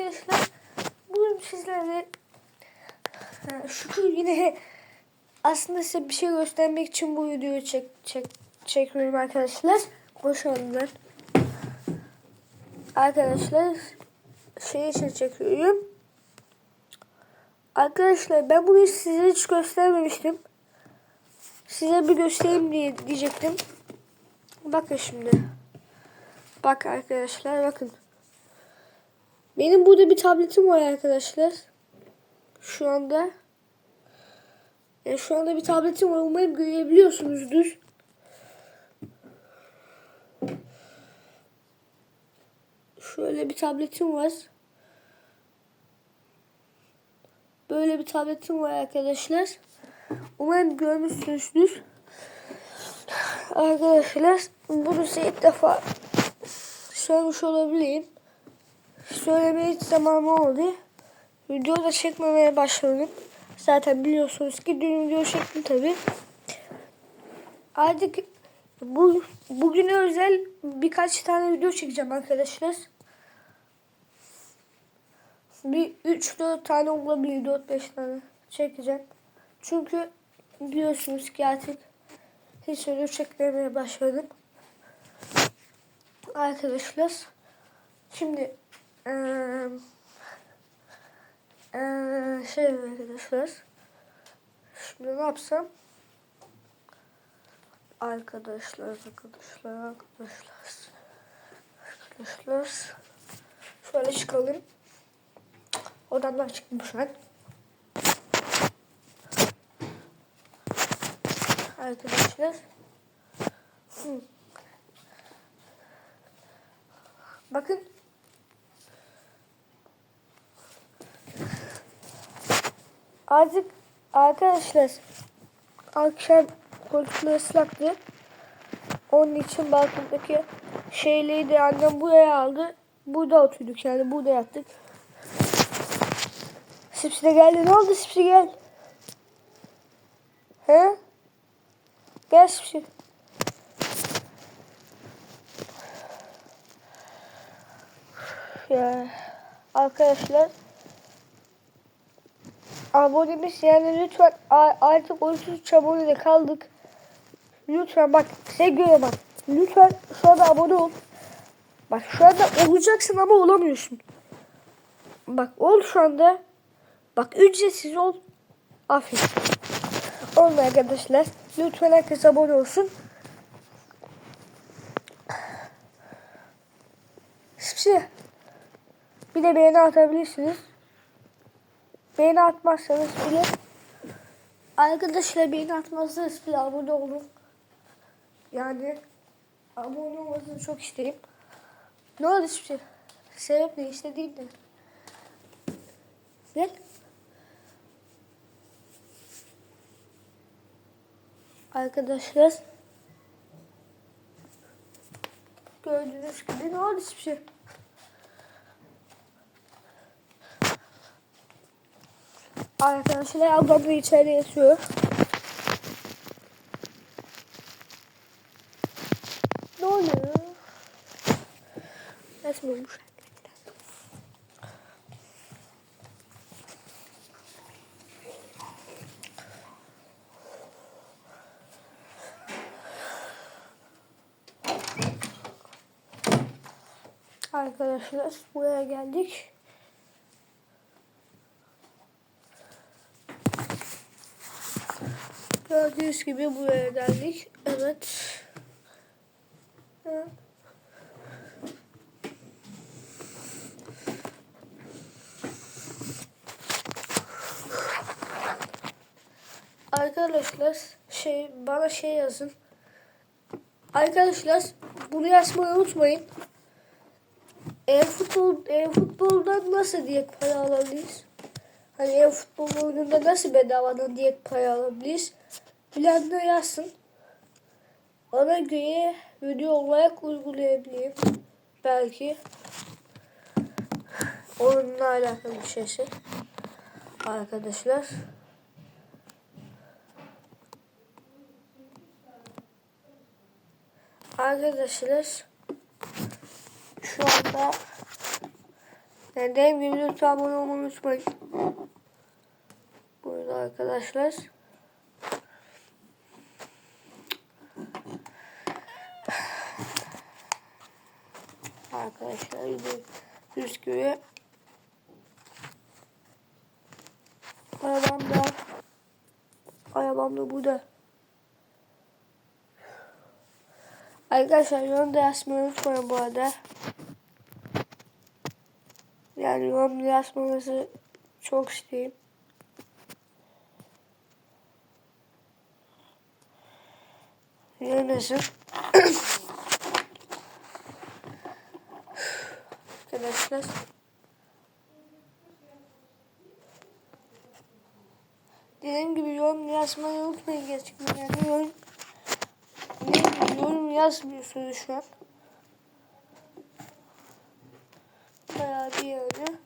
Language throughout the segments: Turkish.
arkadaşlar. Bugün sizlerle şükür yine aslında size bir şey göstermek için bu videoyu çek, çek, çekiyorum arkadaşlar. Koşanlar. Arkadaşlar şey için çekiyorum. Arkadaşlar ben bunu size hiç göstermemiştim. Size bir göstereyim diye diyecektim. Bakın şimdi. Bak arkadaşlar bakın. Benim burada bir tabletim var arkadaşlar. Şu anda. Yani şu anda bir tabletim var. Umarım görebiliyorsunuzdur. Şöyle bir tabletim var. Böyle bir tabletim var arkadaşlar. Umarım görmüşsünüzdür. Arkadaşlar size ilk defa söylemiş olabilirim. Söylemeye hiç zamanım olmadı. Video da çekmemeye başladım. Zaten biliyorsunuz ki dün video çektim tabi. Artık bu bugüne özel birkaç tane video çekeceğim arkadaşlar. Bir 3-4 tane olabilir 4-5 tane çekeceğim. Çünkü biliyorsunuz ki artık hiç video çekmemeye başladım. Arkadaşlar şimdi eee ee, şey arkadaşlar. Şimdi ne yapsam? Arkadaşlar, arkadaşlar, arkadaşlar. Arkadaşlar. Şöyle çıkalım. Odamdan çıktım şu an. Arkadaşlar. Hı. Bakın Artık arkadaşlar akşam koltuklar ıslaktı. Onun için balkondaki şeyleri de annem buraya aldı. Burada oturduk yani burada yattık. Sipsi de geldi. Ne oldu Sipsi gel. He? Gel Sipsi. Ya arkadaşlar abonemiz yani lütfen artık 33 abonede kaldık. Lütfen bak sevgilim bak. Lütfen şu anda abone ol. Bak şu anda olacaksın ama olamıyorsun. Bak ol şu anda. Bak ücretsiz ol. Aferin. Olun arkadaşlar. Lütfen herkes abone olsun. Şey, bir de beğeni atabilirsiniz. Beğeni atmazsanız bile arkadaşlar beğeni atmazsanız bile abone olun. Yani abone olmasını çok isterim. Ne oldu şey? Sebep ne işte değil de. Gel. Arkadaşlar gördüğünüz gibi ne oldu hiçbir şey? Arkadaşlar ablam da içeri yatıyor. Ne oluyor? Nasıl olmuş? Arkadaşlar buraya geldik. Gördüğünüz gibi buraya geldik. Evet. Arkadaşlar şey bana şey yazın. Arkadaşlar bunu yazmayı unutmayın. E futbol e futboldan nasıl diye para alabiliriz? Hani ev futbol oyununda nasıl bedavadan diye para alabiliriz? Planda yazsın. Ona göre video olarak uygulayabilirim. Belki. Onunla alakalı bir şeyse. Arkadaşlar. Arkadaşlar şu anda dediğim gibi lütfen abone olmayı unutmayın. Arkadaşlar. Arkadaşlar gibi arabam da arabam da burada. Arkadaşlar yorum da yazmayı unutmayın bu arada. Yani yorum yazmanızı çok isteyeyim. Yönesi. Arkadaşlar. Dediğim gibi yorum yazmayı unutmayın gerçekten. Yani yorum, yorum yazmıyorsunuz şu an. Bayağı bir yani.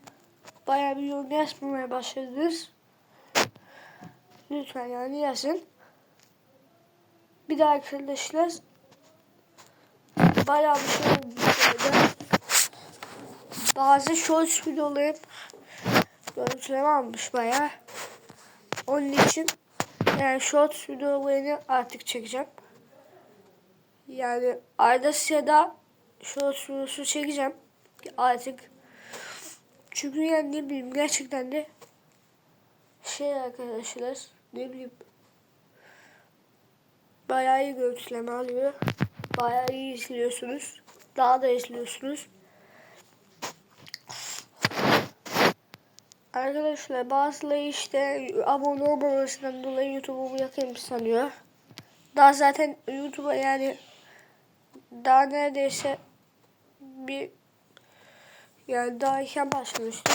Bayağı bir yorum yazmamaya başladınız. Lütfen yani yazın. Bir daha arkadaşlar bayağı bir şey oldu. Bazı shorts videolarım görüntüleme almış bayağı. Onun için yani shorts videolarını artık çekeceğim. Yani ayda daha shorts videosu çekeceğim. Artık çünkü yani ne bileyim gerçekten de şey arkadaşlar ne bileyim bayağı iyi görüntüleme alıyor. Bayağı iyi izliyorsunuz. Daha da izliyorsunuz. Arkadaşlar bazıları işte abone olmamasından dolayı YouTube'u yakayım sanıyor. Daha zaten YouTube'a yani daha neredeyse bir yani daha erken başlamıştım.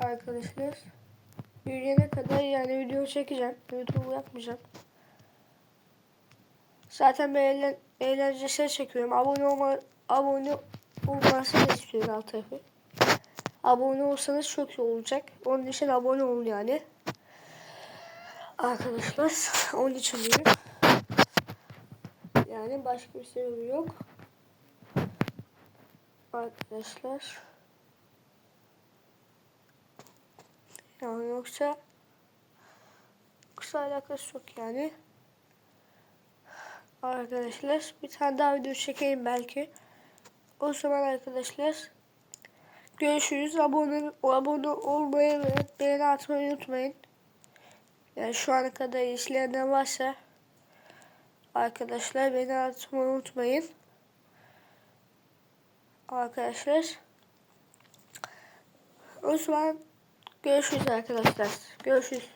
Arkadaşlar. Büyüyene kadar yani video çekeceğim. YouTube'u yapmayacağım. Zaten ben eğlen, eğlencesine çekiyorum. Abone olma, abone olmasını istiyorum alt tarafı. Abone olsanız çok iyi olacak. Onun için abone olun yani. Arkadaşlar onun için diyorum. Yani başka bir sebebi yok. Arkadaşlar. Yani yoksa yoksa alakası yok yani. Arkadaşlar bir tane daha video çekeyim belki. O zaman arkadaşlar görüşürüz. Abone, abone olmayı ve beğeni atmayı unutmayın. Yani şu ana kadar izleyenler varsa arkadaşlar beni atmayı unutmayın. Arkadaşlar o zaman görüşürüz arkadaşlar. Görüşürüz.